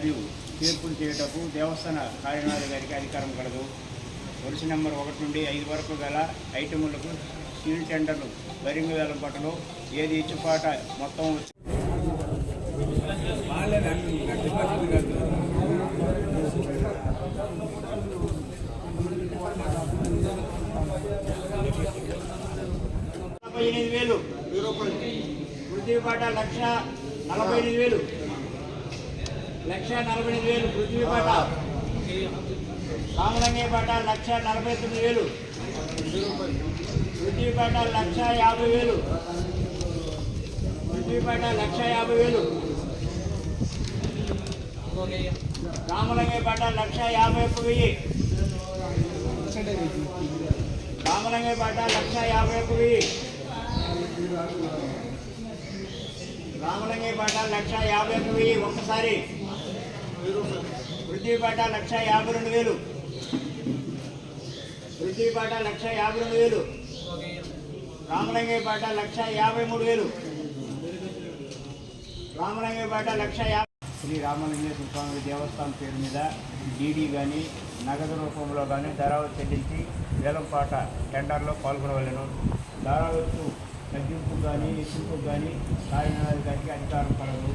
మరియు తీర్పులు చేయటకు దేవస్థాన కార్యనాధికారికి అధికారం కలదు. వరుస నెంబర్ ఒకటి నుండి ఐదు వరకు గల ఐటములకు స్టీల్ టెండర్లు బరింగ్ వేలం పట్టలో ఏది ఇచ్చుపాట మొత్తం వచ్చి నలభై ఎనిమిది వేలు. పృథ్వీపాట లక్ష నలభై ఎనిమిది వేలు. లక్ష నలభై ఎనిమిది వేలు పృథ్వీపాట రామలింగయ్యపాట లక్ష నలభై తొమ్మిది వేలు. పృథ్వీపాట లక్ష యాభై వేలు. పృథ్వీపాట లక్ష యాభై వేలు. రామలింగయ్యపాట లక్ష యాభై ఒక్క వెయ్యి. రామలింగయ్యపాట లక్ష యాభై ఒక్క వెయ్యి. రామలింగయ్యపాట లక్ష యాభై ఒక్క వెయ్యి ఒక్కసారి. పృథ్వీపాట లక్ష యాభై రెండు వేలు. పృథ్వీపాట లక్ష యాభై రెండు వేలు. రామలింగయ్యపాట లక్ష యాభై మూడు వేలు. రామలింగయ్యపాట లక్ష యాభై శ్రీ రామలింగేశ్వర స్వామి దేవస్థానం పేరు మీద డీడీ కానీ నగదు రూపంలో కానీ ధరావు చెల్లించి వేలంపాట టెండర్లో పాల్గొనవలను. ధరావత్తు తగ్గింపు కానీ ఎక్కింపు కానీ కార్యనాధికారికి అధికారం కలదు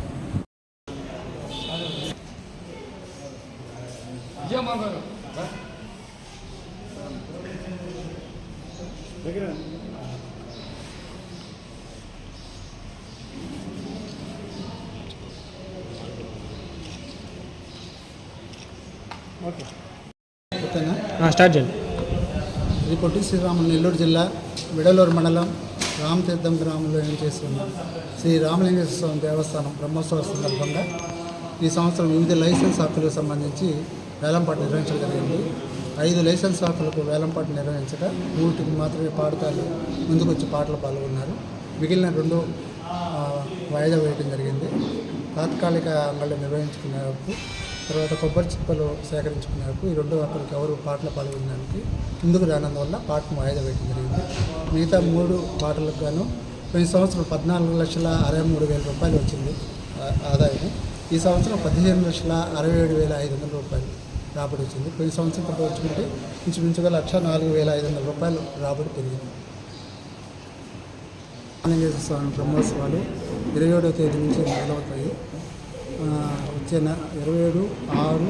ఓకేనా? స్టార్ట్ చేయండి. ఇది పొట్టి శ్రీరాములు నెల్లూరు జిల్లా విడలూరు మండలం రామతీర్థం గ్రామంలో ఏం చేస్తున్న? శ్రీ రామలింగేశ్వర స్వామి దేవస్థానం బ్రహ్మోత్సవ సందర్భంగా ఈ సంవత్సరం వివిధ లైసెన్స్ హక్కులకు సంబంధించి వేలంపాట నిర్వహించడం జరిగింది ఐదు లైసెన్స్ హక్కులకు వేలంపాట నిర్వహించగా మూటికి మాత్రమే పాడతారు ముందుకొచ్చి పాటలు పాల్గొన్నారు. మిగిలిన రెండు వాయిదా వేయడం జరిగింది. తాత్కాలిక అంగళ్ళు నిర్వహించుకునే వరకు తర్వాత కొబ్బరి చిప్పలు సేకరించుకునే వరకు ఈ రెండు అక్కడికి ఎవరు పాటలు పాల్గొనడానికి ముందుకు రానందువల్ల పాటను వాయిదా వేయడం జరిగింది. మిగతా మూడు పాటలకు గాను పోయిన సంవత్సరం పద్నాలుగు లక్షల అరవై మూడు వేల రూపాయలు వచ్చింది ఆదాయం. ఈ సంవత్సరం పదిహేను లక్షల అరవై ఏడు వేల ఐదు వందల రూపాయలు. రాబడి వచ్చింది. పోయిన సంవత్సరంతో పోల్చుకుంటే ఇంచుమించుగా లక్ష నాలుగు వేల ఐదు వందల రూపాయలు రాబడి పెరిగింది. ఆనందేశ్వర స్వామి బ్రహ్మోత్సవాలు ఇరవై ఏడవ తేదీ నుంచి మొదలవుతాయి. వచ్చే ఇరవై ఏడు ఆరు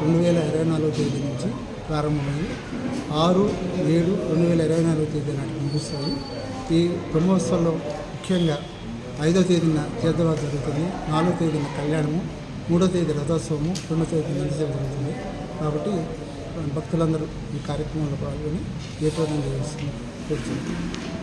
రెండు వేల ఇరవై నాలుగో తేదీ నుంచి ప్రారంభమయ్యి ఆరు ఏడు రెండు వేల ఇరవై నాలుగో తేదీ నాటికి ముగుస్తాయి. ఈ బ్రహ్మోత్సవంలో ముఖ్యంగా ఐదో తేదీన తీర్థరాజు జరుగుతుంది నాలుగో తేదీన కళ్యాణము మూడో తేదీ రథోత్సవము రెండో తేదీ నందిసేవ జరుగుతుంది. కాబట్టి భక్తులందరూ ఈ కార్యక్రమంలో పాల్గొని ఏర్పాటు పూర్ణం చేస్తుంది